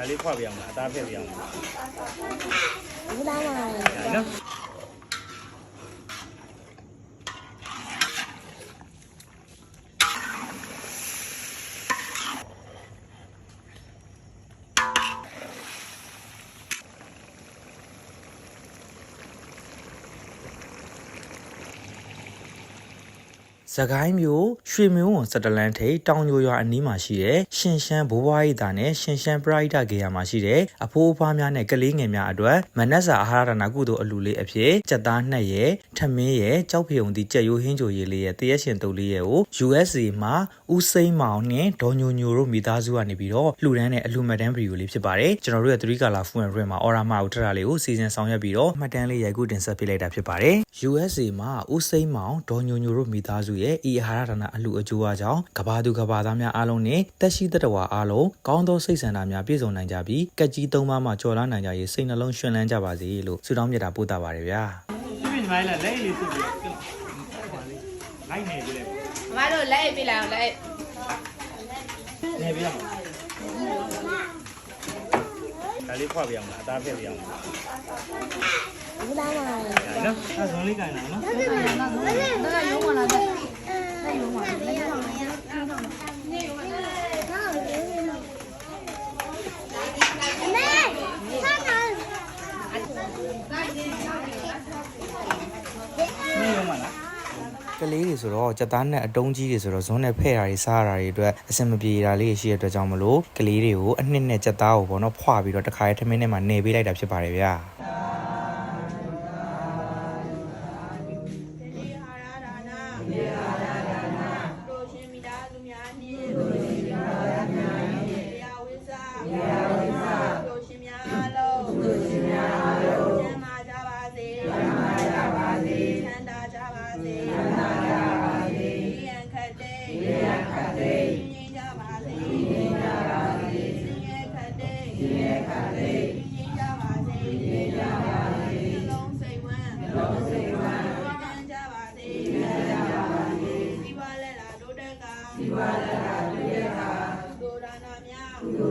ဒါလေးခွာပြအောင်လားအသားဖက်ပြအောင်လားဘူးသားပါဒါနော် စကိုင်းမျိုးရွှေမျိုးဝန်စတလန်ထိပ်တောင်ညိုရွာအနီးမှာရှိတဲ့ရှင်ရှမ်းဘိုးဘွားရိပ်သာနဲ့ရှင်ရှမ်းပရိဒဂေယမှာရှိတဲ့အဖိုးအဖွားများနဲ့ကလေးငယ်များအတွက်မနက်စာအာဟာရဒါနကုသိုလ်အလူလေးအဖြစ်စက်သားနှစ်ရဲ့ထမင်းရဲ့ကြောက်ဖြုံသည့်ကြက်ရိုးဟင်းချိုရည်လေးရဲ့တရက်ရှင်တုပ်လေးရဲ့ကို USA မှာဦးစိမ့်မောင်နဲ့ဒေါ်ညိုညိုတို့မိသားစုကနေပြီးတော့လှူဒန်းတဲ့အလူမတ်တန်းဗီဒီယိုလေးဖြစ်ပါတယ်ကျွန်တော်တို့ရဲ့3ကလာဖူန်ရက်မှာအော်ရာမာကိုထပ်တာလေးကိုစီစဉ်ဆောင်ရွက်ပြီးတော့မှတ်တမ်းလေးရိုက်ကူးတင်ဆက်ပေးလိုက်တာဖြစ်ပါတယ် USA မှာဦးစိမ့်မောင်ဒေါ်ညိုညိုတို့မိသားစုရဲ့ဤအာဟာရဒါနအလှူအကျိုးအကြောင်းကဘာသူကဘာသားများအားလုံးနဲ့တက်ရှိသက်တော်အားလုံးကောင်းသောစိတ်ဆန္ဒများပြည့်စုံနိုင်ကြပြီးကက်ကြီးသုံးပါးမှကြော်လွှမ်းနိုင်ကြရေးစိတ်နှလုံးရှင်လန်းကြပါစေလို့ဆုတောင်းမြတ်တာပို့တာပါရဗျာ။ပြင်းပါလားလက်လေးသူ့လိုက်နေပြီလေ။မမတို့လိုက်ပြီလားလိုက်။နေပြီလား။ဒါလေးခွာပြအောင်လားအသားဖက်ပြအောင်လား။ဘူးလားမလား။နော်အဲဇွန်လေးကင်လာနော်။ဒါကရုံးမလာတဲ့ လိုက်လို့ပါလိုက်ပါမယ်ကလေးတွေဆိုတော့ကြက်သားနဲ့အတုံးကြီးတွေဆိုတော့ဇွန်းနဲ့ဖဲ့တာတွေစားတာတွေအတွက်အဆင်မပြေတာလေးရှိရတဲ့အတွက်ကြောင့်မလို့ကလေးတွေကိုအနှစ်နဲ့ကြက်သားကိုပေါ့နော်ဖွာပြီးတော့တခါရဲထမင်းထဲမှာနေပေးလိုက်တာဖြစ်ပါတယ်ဗျာ စု စီဝါဒရာပြည့်ရတာဒုရဏမြဒု